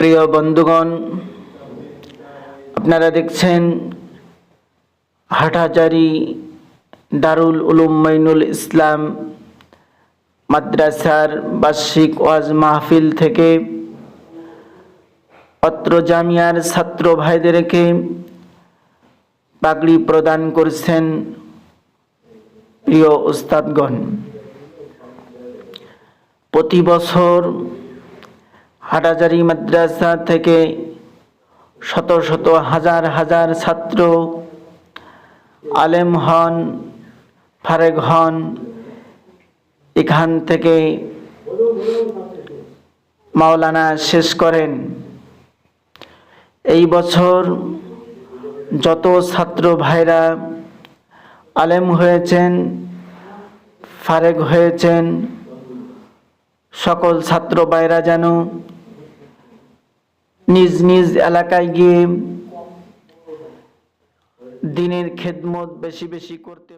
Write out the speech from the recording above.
প্রিয় বন্ধুগণ, আপনারা দেখছেন হাটহাজারি দারুল উলুম মাইনুল ইসলাম মাদ্রাসার বার্ষিক ওয়াজ মাহফিল থেকে অত্র জামিয়ার ছাত্র ভাইদেরকে পাগড়ি প্রদান করছেন প্রিয় উস্তাদগণ। প্রতি বছর হাটাজারি মাদ্রাসা থেকে শত শত হাজার হাজার ছাত্র আলেম হন, ফারেক হন, এখান থেকে মাওলানা শেষ করেন। এই বছর যত ছাত্র ভাইরা আলেম হয়েছেন, ফারেক হয়েছেন, সকল ছাত্র ভাইরা যেন নিজ নিজ এলাকায় গিয়ে দিনের খেদমত বেশি বেশি করতে